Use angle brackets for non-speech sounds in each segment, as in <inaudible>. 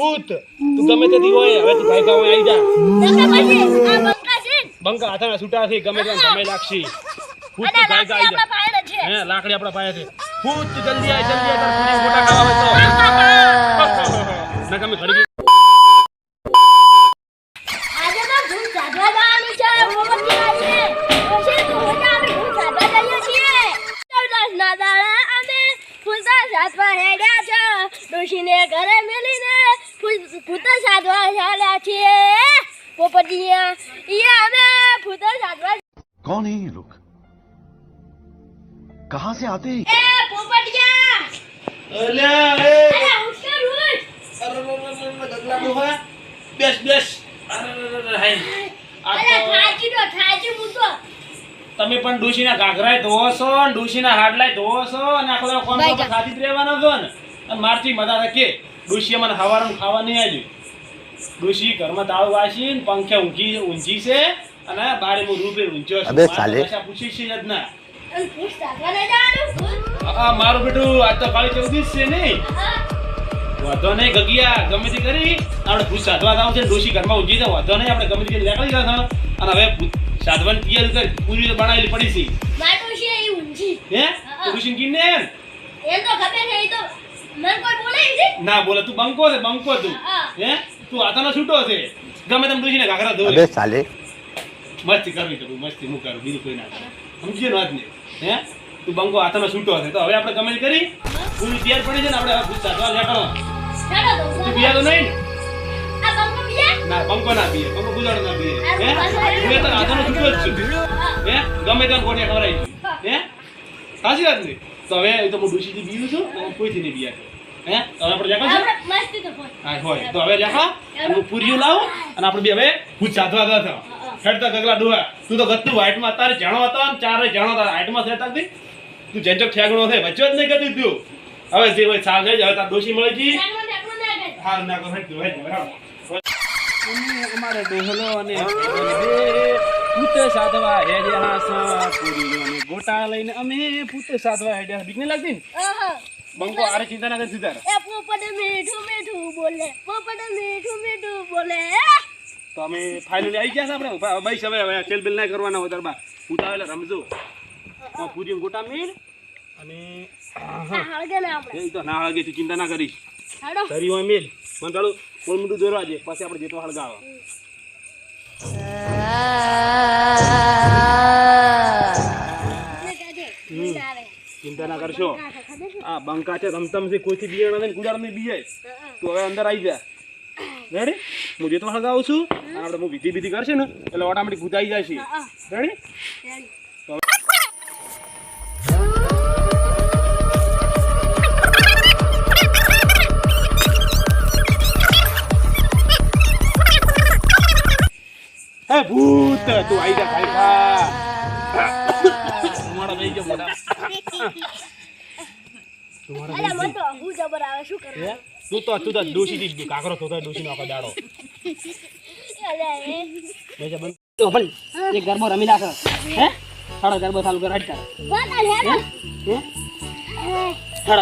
ભૂત. તું ગમે તેથી હોય હવે તું ભાઈ ગાવ આવી જા બંકા હાથના છૂટા થી ગમે તે ગમે લાગશે. ભૂત તું ભાઈ લાકડી આવી જા. હે લાકડી આપણા પાયા છે. ભૂત તું જલ્દી આય જલ્દી આય મોટા ખાવા તો ના ગમે ઘડી તો તો બધા અમે ફૂલતા સાધવા હેડ્યા છો. ડોશીને ઘરે મેલીને ભૂત- ભૂતા સાધવા ચાલ્યા છીએ પોપટિયા ઈ અમે ભૂતા સાધવા कौन है ये लोग कहां से आते हैं એ પોપટિયા અલ્યા એ અરે ઉઠ કર ઉઠ ગગલાનું હોય બેસ બેસ અરે હાય આ અરે તો થાકી દો થાકી મૂકો તમે પણ ડોશીના ઘાઘરાય ધોવો છો ને ડોશીના હાડલાય ધોવો છો અને આખો દાડો કોણ ભાઈ કોણ ખાતી જ રહેવાનો છો ને અને મારથી મજા કે ડોશીએ મને હવારનું ખાવા નહીં આવ્યું ડોશી ઘરમાં દાળ વાસી ને પંખે ઊંઘી ઊંઘી છે અને બારે હું રૂપે ઊંચ્યો છું. ભાષા પૂછી છે જ ના. હા મારું બેટું આજ તો કાળી ચૌદી છે નહીં. વધો નહીં ગગિયા ગમે તે કરી. આપણે ભૂત સાધવા જાવ છે ડોશી ઘરમાં ઊંઘી છે વધો નહીં આપણે ગમે તે કરી લેકડી જશે અને હવે સાધવાની તૈયારી કરી પૂરી રીતે બનાવેલી પડી છે. માટું છે એ ઊંચી હે? હા. કિને કીને તો ખબર નહીં તો ના બોલે તું બંકો છે બંકો તું. હે તું આતાનો છૂટો છે. ગમે તમ પૂછીને ઘાઘરા ધોવે. અબે સાલે. મસ્તી કરવી તો મસ્તી હું કરું બીજું કોઈ ના કરે. સમજ્યો વાત ને? હે? તું બંકો આતાનો છૂટો છે. તો હવે આપણે ગમે કરી. પૂરી તૈયાર પડી છે ને આપણે હવે ગુસ્સા તો લે કરો. તું પીયા તો નહીં ના? બંકો ના પીએ. બંકો ગુજારો ના પીએ. હે? હું તો આતાનો છૂટો જ હે. ગમે તેમ કોને ખવડાવી. હે? સાચી વાત ને? તો હવે તો હું ડુસીથી બીજું છું. કોઈથી નહીં બીયા હે? તો હવે આપણે લેખો છે? આપણે મસ્તી તો હોય. તો હવે લેખા. હું પૂરીયું લાવું અને આપણે બી હવે ભૂત સાધવા જતા હેડતા ગગલા ડોહા. તું તો ગતું હાઈટમાં તારે જાણો હતો ને ચારે જાણો તારે હાઈટમાં છે તારથી તું જેન ચોક ઠેગણો છે. વચ્ચે જ નહીં કરતી તું. હવે જે હોય સાલ છે હવે તાર ડોશી મળી જી ચાલો ના કરે હેડ હેડ અમારે ડોહલો અને પૂત સાધવા હેડ્યા સા. ગોટા લઈને અમે પૂતે સાધવા હેડ્યા બીક નહીં લાગતી ને. બંકો આરે ચિંતા ના કરતી સીધા એ પોપટ મીઠું મીઠું બોલે પોપટ મીઠું મીઠું બોલે. તો અમે ફાઇનલી આવી ગયા છે આપણે. ભાઈ હવે હવે ખેલ બિલ નહીં કરવાના હોય તાર ઉતાવેલા રમજો. પૂરી ગોટા મીર અને ને એ તો ના હળગે તું ચિંતા ના કરીશ તારી હોય મેલ. મને તારું કોલ મીઠું દોરવા દે. પછી આપણે જેટલો હળગાવો. ને ચિંતા ના કરશો. આ બંકા છે રમતમ છે કોઈથી બિયાણા નથી ગુજાર નહીં બીજાય તું હવે અંદર આવી જા. રેડી હું જે તો હળગાવું છું. આપણે હું વિધિ વિધિ કરશે ને એટલે ઓટોમેટિક ગુજાઈ જાય છે રેડી. હે ભૂત તું આવી જા ભાઈ ખા તો કાકરો દાડો. એક ગરબો રમી નાખો. હે? ગરબો ચાલુ કર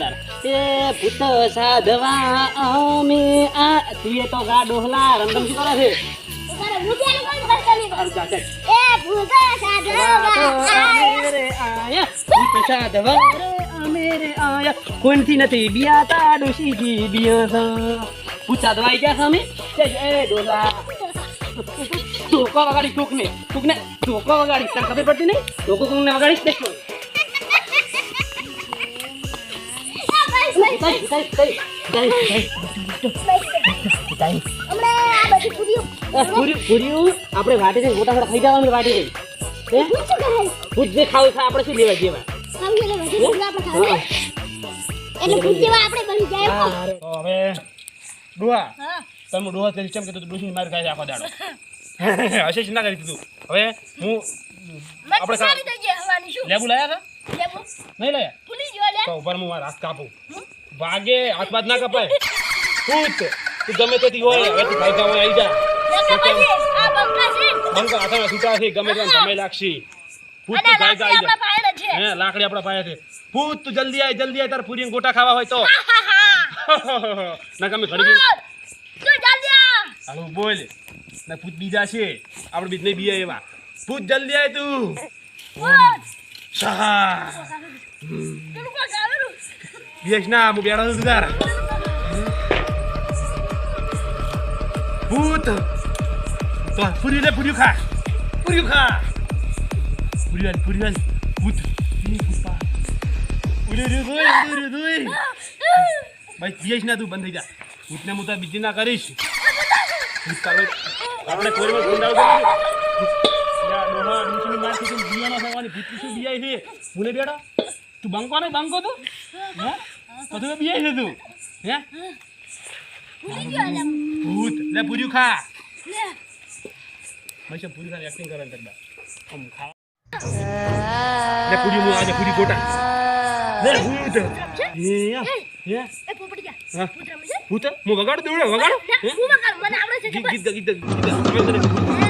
તાર. એ ભૂત સાધવા અમે આ તું તો ગા ડોહલા રંગમ શું કરે છે? કોણથી નથી બિયા તા ડોશીથી બિયા પૂછા તો આવી ગયા સામે ડોલા ટોકો વગાડી ટોકને ટોકને ટોકો વગાડી તને ખબર પડતી નહીં ટોકો કોને વગાડીશ દેખો બસ, બસ, ઉતારી ઉતારી ઉતારી ઉતારી બસ. હમણાં આ બધી પૂરીઓ પૂરી પૂરીયું આપણે વાટી જઈને મોટા મોટા ખાઈ જવાનું વાટી જઈને હે? ભૂત જે ખાવું છે આપણે શું લેવા જેવા ખાવું એટલે ભૂત જેવા આપણે બની જાય હવે ડોહા તમે ડોહા તેલ ચમ કે તું ડોશી માર આખો દાડો. <laughs> હશે ના કરી દીધું. હવે હું આપણે લેબુ લાયા હતા? નહીં લાયા? ફૂલી ગયો લે તો ઉપર હું મારા હાથ કાપું. ભાગે હાથ બાદ ના કપાય. ભૂત તું ગમે તેથી હોય હવે તું ખાઈ ખાવા આવી જા બંકા હાથમાં છૂટા છે ગમે તેમ સમય લાગશે ફૂટ તો ગાય ગાય હે લાકડી આપણા પાયા છે. ફૂટ તું જલ્દી આય જલ્દી આય તાર પૂરી ગોટા ખાવા હોય તો. ના ગમે <laughs> ઘડી હાલો બોલ. ના ફૂટ બીજા છે. આપણે બીજને બીએ એવા પૂત જલ્દી આય તું. સહા. બીએસ ના હું બેઠો સુધાર ભૂત તો પૂરી લે પૂરી ખા પૂરી ખા પૂરી વાલ પૂરી વાલ ભૂત ભૂતા ઉડે રે ઉડે રે દોય ભાઈ બીએસ ના તું બંધ થઈ જા ભૂતને હું તાર બીજી ના કરીશ આપણે મારથી બિયાનો થવાની ભૂત શું બિયાય છે મુને બેડો તું બંકો ને બંકો તું બિયાય છે તું એટલે. ભૂત લે પૂર્યું ખા લે. મૈસા પૂરી ખાને એક્ટિંગ કરે કરતા આમ ખા લે પૂરી મુ આજે પૂરી ગોટા. ને હું હે એ એ એ પોપડી જા. હા. ભૂત રમે છે? ભૂત વગાડ? દઉં વગાડ? હું? વગાડ, મને આવડે છે ગીત. ગીત ગીત ગીત.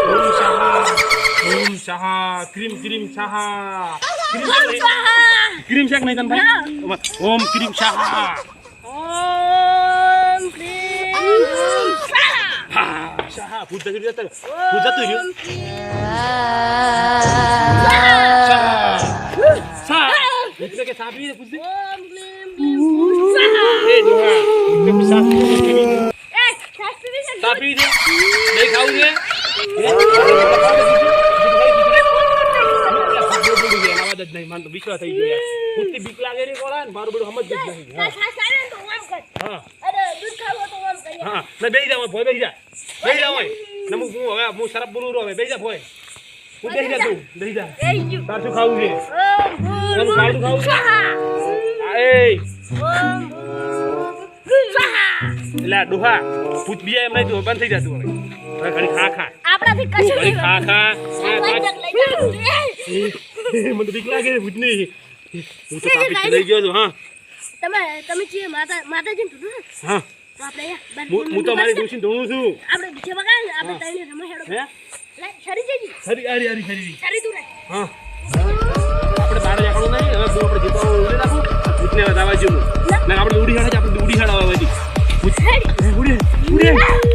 હારું ઓમ શાહા ઓમ શાહા ક્રીમ ક્રીમ શાહા ક્રીમ શાહ નહીં. સ્વાહા. ક્રીમ શાક નહીં તને ભાઈ ઓમ ક્રીમ શાહા ઓમ ક્રીમ સ્વાહા. હા શાહા ભૂત જતું જતું ભૂત જતું રહ્યું શાહ શાહ એટલે કે સાપી ને પૂછ દે ઓમ ક્લીમ ક્લીમ સ્વાહા. એ ડોહા એટલે સાપ એ, શ્વાસ પીવી છે? સાપી દે નહીં ખાવું છે અવાજ તો વિશ્વાસ થઈ ગયો ભૂતથી બીક લાગે રે કોળા ને મારું બધું સમજ જ નહીં કર. હા. અરે, દૂધ ખાવો તો ઓમ કરી હા ને બેહી જા ભોય બેહી જા. બેહી જા હોય ને હું હું હવે હું શરાબ બોલું રો હવે બેહી જા ભોય હું બેહી જા તું. બેહી જા. તાર શું ખાવું છે? ઓમ તારું ખાવું ખાવું? એ. એટલે ડોહા ભૂત બીજા એમ નહીં તું બંધ થઈ જતું હવે. હવે ખા ખા. આપણાથી કશું ખા ખા. ખા <laughs> મને તો બીક લાગે છે ભૂતની હું તો તાપી લઈ ગયો છું હા. તમે તમે જે માતા માતાજી ને કીધું હા. હું તો મારી ડોશી ધોણું છું. આપણે બીજે બગાડ આપણે તઈને રમે હેડો. હે? સરી જજી સરી આરી આરી સરી સરી તું હા. આપણે બહાર જવાનું નહીં હવે તું આપણે જીતો ઉડી નાખું ભૂતને વધાવવા જેવું. ના. આપણે ઉડી હાડે આપણે ઉડી હાડવા વાજી ભૂત ઉડી ઉડી